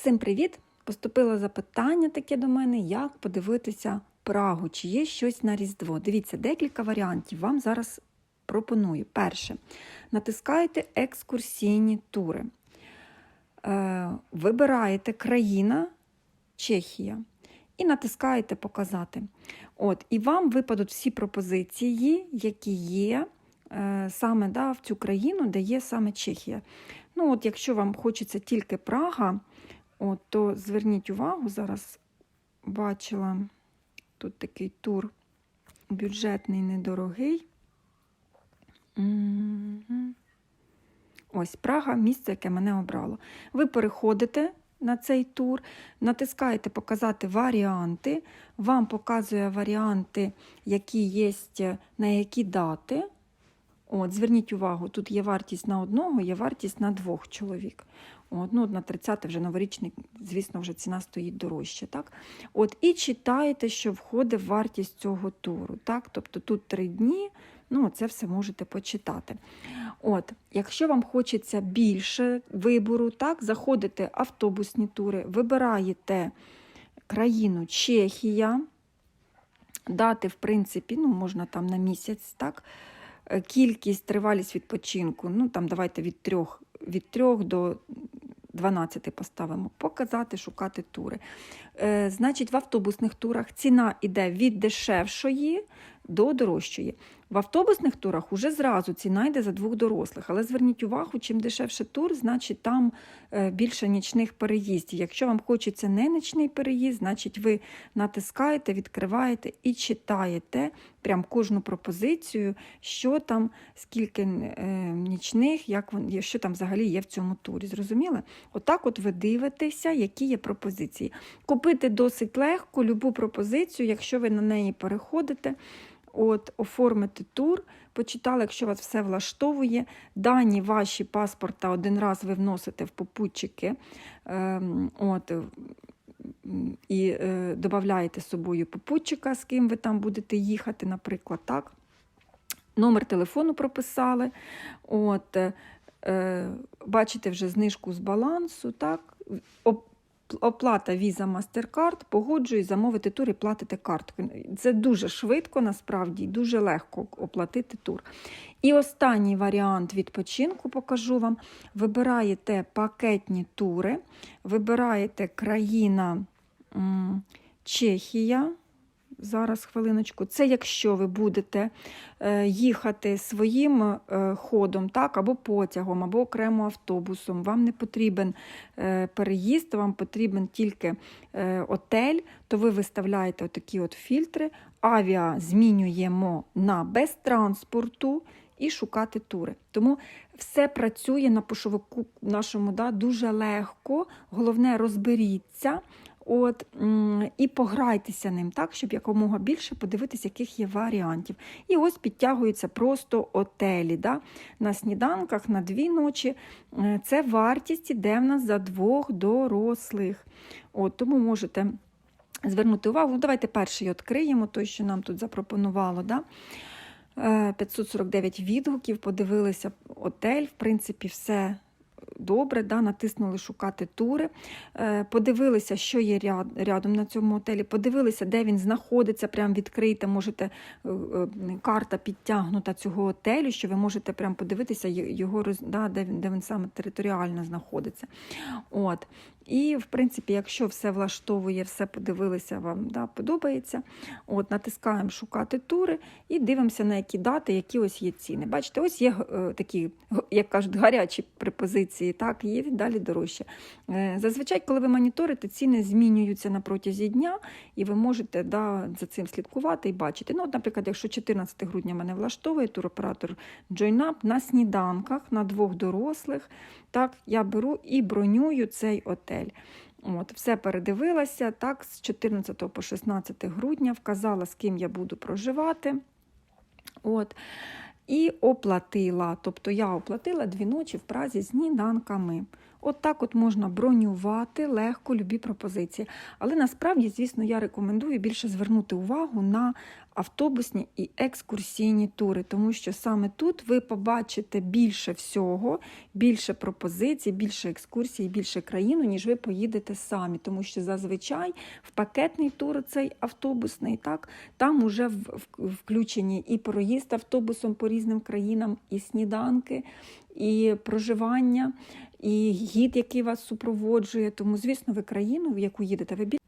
Всім привіт! Поступило запитання таке до мене, як подивитися Прагу, чи є щось на Різдво. Дивіться, декілька варіантів вам зараз пропоную. Перше, натискаєте екскурсійні тури. Е, вибираєте країна Чехія і натискаєте Показати. От, І вам випадуть всі пропозиції, які є е, саме да, в цю країну, де є саме Чехія. Ну, от, Якщо вам хочеться тільки Прага, от, то зверніть увагу, зараз бачила тут такий тур бюджетний, недорогий. Ось Прага, місце, яке мене обрало. Ви переходите на цей тур, натискаєте Показати варіанти. Вам показує варіанти, які є на які дати. От, Зверніть увагу, тут є вартість на одного, є вартість на двох чоловік. От, ну, на 30 вже новорічний, звісно, вже ціна стоїть дорожче. Так? От, і читаєте, що входить в вартість цього туру. Так? Тобто тут три дні, ну, це все можете почитати. От, Якщо вам хочеться більше вибору, так, заходите автобусні тури, вибираєте країну Чехія, дати, в принципі, ну, можна там на місяць, так, кількість, тривалість відпочинку, ну, там давайте від 3, від 3 до 12 поставимо, показати, шукати тури. Е, значить, в автобусних турах ціна йде від дешевшої до дорожчої. В автобусних турах уже зразу ціна йде за двох дорослих. Але зверніть увагу, чим дешевше тур, значить там е, більше нічних переїздів. Якщо вам хочеться не нічний переїзд, значить ви натискаєте, відкриваєте і читаєте прям кожну пропозицію, що там, скільки е, нічних, як вон, що там взагалі є в цьому турі. Зрозуміли? Отак от ви дивитеся, які є пропозиції. Купити досить легко любу пропозицію, якщо ви на неї переходите. От, Оформити тур, почитали, якщо вас все влаштовує. Дані ваші паспорта один раз ви вносите в попутчики е, от, і е, додаєте з собою попутчика, з ким ви там будете їхати, наприклад. так. Номер телефону прописали. От, е, Бачите вже знижку з балансу. так. Оплата Visa MasterCard, погоджуюсь, замовити тур і платите карткою. Це дуже швидко, насправді, дуже легко оплатити тур. І останній варіант відпочинку покажу вам. Вибираєте пакетні тури, вибираєте країна Чехія. Зараз хвилиночку. Це якщо ви будете е, їхати своїм е, ходом, так, або потягом, або окремо автобусом. Вам не потрібен е, переїзд, вам потрібен тільки отель, то ви виставляєте отакі от фільтри, авіа змінюємо на без транспорту і шукати тури. Тому все працює на пошовику нашому да, дуже легко. Головне, розберіться. От, І пограйтеся ним, так, щоб якомога більше подивитися, яких є варіантів. І ось підтягуються просто отелі. Да? На сніданках на дві ночі. Е, це вартість іде в нас за двох дорослих. От, Тому можете звернути увагу. Ну, Давайте перший відкриємо, той, що нам тут запропонувало. Да? 549 відгуків, подивилися отель, в принципі, все добре, да, натиснули шукати тури, е, подивилися, що є ряд, рядом на цьому готелі, подивилися, де він знаходиться, прям відкрита, можете е, е, карта підтягнута цього готелю, що ви можете прям подивитися, його, да, де, він, де він саме територіально знаходиться. От. І, в принципі, якщо все влаштовує, все подивилися, вам да, подобається. От, Натискаємо шукати тури і дивимося, на які дати, які ось є ціни. Бачите, ось є е, такі, як кажуть, гарячі препозиції, так, є далі дорожче. Е, зазвичай, коли ви моніторите, ціни змінюються на протязі дня, і ви можете да, за цим слідкувати і бачити. Ну, от, Наприклад, якщо 14 грудня мене влаштовує туроператор JoinUp на сніданках на двох дорослих, так, я беру і бронюю цей отель. От, Все передивилася так, з 14 по 16 грудня, вказала, з ким я буду проживати. От, І оплатила. Тобто я оплатила дві ночі в Празі з сніданками. От так от можна бронювати легко любі пропозиції. Але насправді, звісно, я рекомендую більше звернути увагу на автобусні і екскурсійні тури, тому що саме тут ви побачите більше всього, більше пропозицій, більше екскурсій, більше країну, ніж ви поїдете самі. Тому що зазвичай в пакетний тур цей автобусний, так, там в- включені і проїзд автобусом по різним країнам, і сніданки, і проживання, і гід, який вас супроводжує. Тому, звісно, ви країну, в яку їдете, ви більше